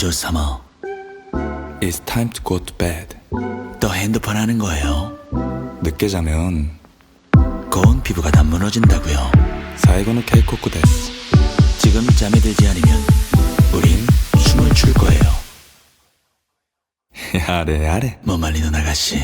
어조 삼아 It's time to go to bed. 또 핸드폰 하는 거예요 늦게 자면 고운 피부가 다 무너진다고요 사이고노 케이코쿠 데스. 지금 잠에 들지 않으면 우린 춤을 출 거예요 야래 야래. 뭐 말리는 아가씨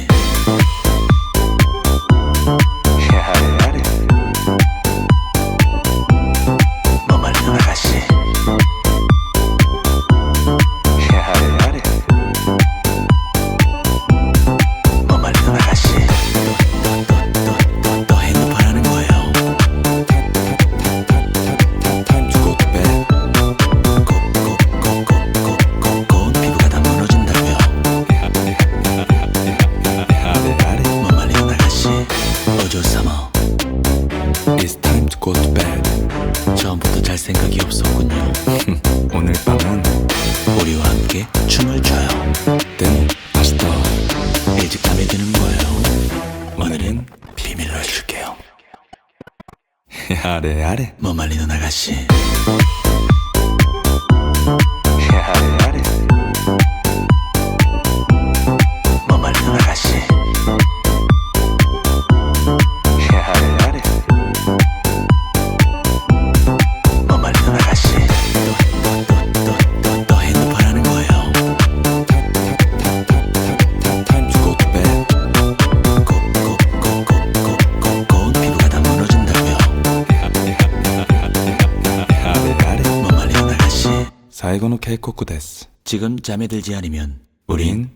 To bed. 처음부터 잘 생각이 없었군요 오늘 밤은 우리와 함께 춤을 춰요 때는 아시다. 일찍 잠에 드는 거예요 오늘은 비밀로 해줄게요 야래 야래. 뭐 말리는 아가씨 말리는 아가씨 사이고노 케이코쿠 데스. 지금 잠에 들지 않으면 우린